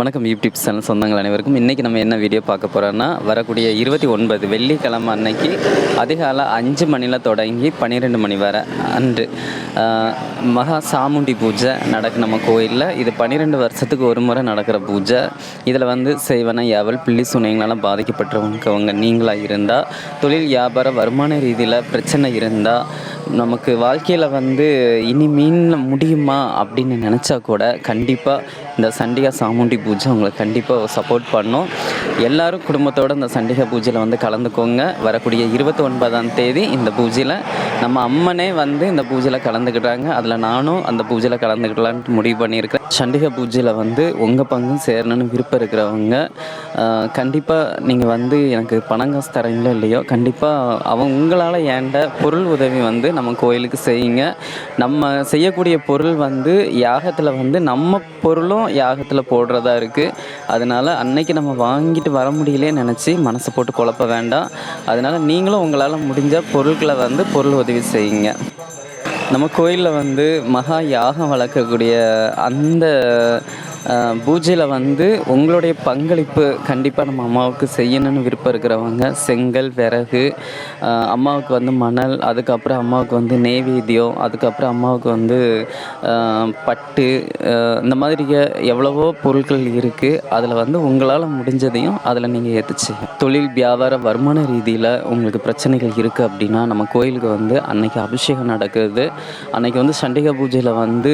வணக்கம் YouTube channel சொந்தங்கள் அனைவருக்கும். இன்றைக்கி நம்ம என்ன வீடியோ பார்க்க போகிறோன்னா வரக்கூடிய இருபத்தி ஒன்பது வெள்ளிக்கிழமை அன்னைக்கு அதிகாலை அஞ்சு மணியில் தொடங்கி பன்னிரெண்டு மணி வரை அன்று மகா சாமுண்டி பூஜை நடக்கு நம்ம கோயிலில். இது பன்னிரெண்டு வருஷத்துக்கு ஒரு முறை நடக்கிற பூஜை. இதில் வந்து செய்வன யாவல் பிள்ளி சுனைங்களால் பாதிக்கப்பட்டவங்கவங்க நீங்களாக இருந்தால் தொழில் வியாபார வருமான ரீதியில் பிரச்சனை இருந்தால் நமக்கு வாழ்க்கையில் வந்து இனி மீன் முடியுமா அப்படின்னு நினச்சா கூட கண்டிப்பாக இந்த சண்டிகா சாமுண்டி பூஜை உங்களை கண்டிப்பாக சப்போர்ட் பண்ணும். எல்லாரும் குடும்பத்தோடு இந்த சண்டிகை பூஜையில் வந்து கலந்துக்கோங்க. வரக்கூடிய இருபத்தி ஒன்பதாம் தேதி இந்த பூஜையில் நம்ம அம்மனே வந்து இந்த பூஜையில் கலந்துக்கிட்டாங்க. அதில் நானும் அந்த பூஜையில் கலந்துக்கிடலான்ட்டு முடிவு பண்ணியிருக்கேன் சண்டிகை பூஜையில் வந்து உங்கள் பங்கும் சேரணும்னு விருப்பம் இருக்கிறவங்க கண்டிப்பாக நீங்கள் வந்து எனக்கு பணம் காசு தரீங்களோ இல்லையோ கண்டிப்பாக அவங்க உங்களால் ஏண்ட பொருள் உதவி வந்து நம்ம கோயிலுக்கு செய்யுங்க. நம்ம செய்யக்கூடிய பொருள் வந்து யாகத்தில் வந்து நம்ம பொருளும் யாகத்தில் போடுறதா இருக்குது அதனால் அன்னைக்கு நம்ம வாங்கிட்டு வர முடியலே நினச்சி மனசை போட்டு குழப்ப வேண்டாம். அதனால் நீங்களும் உங்களால் முடிஞ்ச பொருட்களை வந்து பொருள் உதவி செய்யுங்க. நம்ம கோயிலில் வந்து மகா யாகம் வளர்க்கக்கூடிய அந்த பூஜையில் வந்து உங்களுடைய பங்களிப்பு கண்டிப்பாக நம்ம அம்மாவுக்கு செய்யணும்னு விருப்பம் இருக்கிறவங்க செங்கல் விறகு அம்மாவுக்கு வந்து மணல் அதுக்கப்புறம் அம்மாவுக்கு வந்து நெய்வேத்தியம் அதுக்கப்புறம் அம்மாவுக்கு வந்து பட்டு இந்த மாதிரி எவ்வளவோ பொருட்கள் இருக்குது அதில் வந்து உங்களால் முடிஞ்சதையும் அதில் நீங்கள் ஏற்றுச்சு தொழில் வியாபார வருமான ரீதியில் உங்களுக்கு பிரச்சனைகள் இருக்குது அப்படின்னா நம்ம கோயிலுக்கு வந்து அன்னைக்கு அபிஷேகம் நடக்குது. அன்னைக்கு வந்து சண்டிகை பூஜையில் வந்து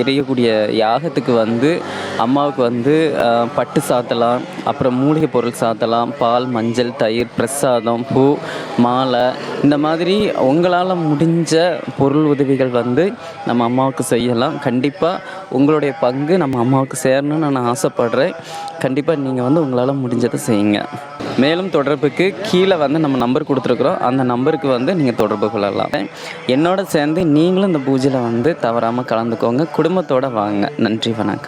எரியக்கூடிய யாகத்துக்கு வந்து அம்மாவுக்கு வந்து பட்டு சாத்தலாம் அப்புறம் மூலிகை பொருள் சாத்தலாம் பால் மஞ்சள் தயிர் பிரசாதம் பூ மாலை இந்த மாதிரி உங்களால் முடிஞ்ச பொருள் உதவிகள் வந்து நம்ம அம்மாவுக்கு செய்யலாம். கண்டிப்பாக உங்களுடைய பங்கு நம்ம அம்மாவுக்கு சேரணும்னு நான் ஆசைப்படுறேன். கண்டிப்பாக நீங்கள் வந்து உங்களால் முடிஞ்சதை செய்யுங்க. மேலும் தொடர்புக்கு கீழே வந்து நம்ம நம்பர் கொடுத்துருக்குறோம். அந்த நம்பருக்கு வந்து நீங்கள் தொடர்பு கொள்ளலாம். என்னோட சேர்ந்து நீங்களும் இந்த பூஜையில் வந்து தவறாமல் கலந்துக்கோங்க. குடும்பத்தோடு வாங்க. நன்றி வணக்கம்.